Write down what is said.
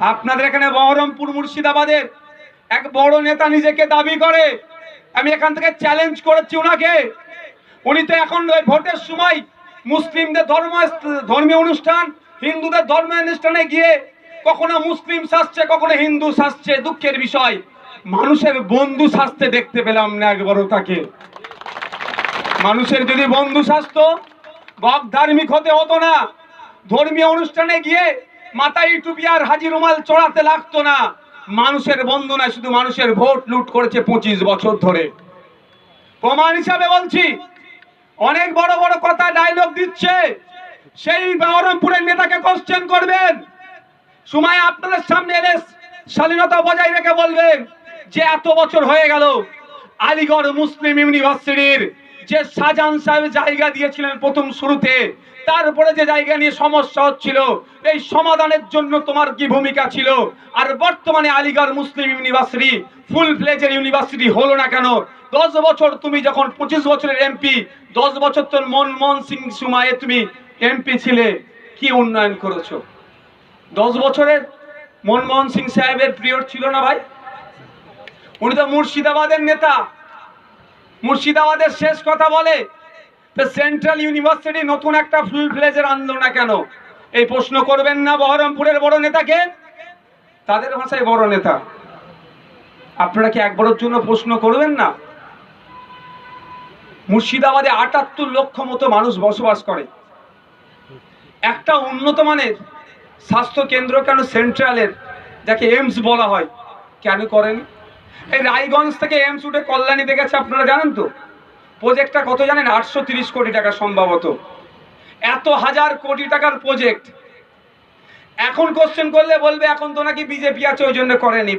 আপনাদের এখানে বহরমপুর মুর্শিদাবাদের এক বড় নেতা নিজেকে দাবি করে। আমি এখান থেকে চ্যালেঞ্জ করেছি ওনাকে উনি তো এখন ওই ভোটের সময় মুসলিমদের ধর্ম ধর্মীয় অনুষ্ঠান, হিন্দুদের ধর্মীয় অনুষ্ঠানে গিয়ে কখনো মুসলিম সাজছে কখনো হিন্দু সাজছে দুঃখের বিষয়। মানুষের বন্ধু সাজতে দেখতে পেলাম না একবারও তাকে। মানুষের যদি বন্ধু স্বাস্থ্য বক ধার্মিক হতে হতো না। ধর্মীয় অনুষ্ঠানে গিয়ে মাথায় টুপি আর হাজি রুমাল চড়াতে লাগতো না। মানুষের বন্ধু না শুধু মানুষের ভোট লুট করেছে পঁচিশ বছর ধরে। প্রমাণ হিসাবে বলছি, অনেক বড় বড় কথা ডায়লগ দিচ্ছে। সেই বহরমপুরের নেতাকে কোশ্চেন করবেন। সময় আপনাদের সামনে এলে স্বাধীনতা বজায় রেখে বলবেন যে এত বছর হয়ে গেল আলিগড় মুসলিম ইউনিভার্সিটির যে শাহজাহান সাহেব জায়গা দিয়েছিলেন প্রথম শুরুতে, তারপরে যে জায়গা নিয়ে সমস্যা হচ্ছিল, এই সমাধানের জন্য তোমার কি ভূমিকা ছিল? আর বর্তমানে আলিগড় মুসলিম ইউনিভার্সিটি, ফুল ফ্লেজের ইউনিভার্সিটি হলো না কেন? দশ বছর তুমি যখন, পঁচিশ বছরের এমপি, দশ বছর তোর মনমোহন সিং সময়ে তুমি এমপি ছিলে, কি উন্নয়ন করেছ? দশ বছরের মনমোহন সিং সাহেবের পিরিয়ড ছিল না ভাই? উনি তো মুর্শিদাবাদের নেতা। মুর্শিদাবাদের শেষ কথা বলে সেন্ট্রাল ইউনিভার্সিটি নতুন একটা ফুল ফ্লেজের আনলো না কেন? এই প্রশ্ন করবেন না বহরমপুরের বড় নেতাকে? তাদের ভাষায় বড় নেতা। আপনারা কি একবারের জন্য প্রশ্ন করবেন না? মুর্শিদাবাদে আটাত্তর লক্ষ মতো মানুষ বসবাস করে। একটা উন্নত মানের স্বাস্থ্য কেন্দ্র কেন সেন্ট্রালের যাকে এমস বলা হয়? কেন করেন? এই রায়গঞ্জ থেকে এমস উঠে কল্যাণীতে গেছে আপনারা জানেন তো? প্রজেক্টটা কত জানেন? আটশো কোটি টাকা সম্ভবত। এত হাজার কোটি টাকার প্রজেক্ট এখন কোশ্চেন করলে বলবে, এখন তো নাকি বিজেপি আছে, ওই জন্য করেনি।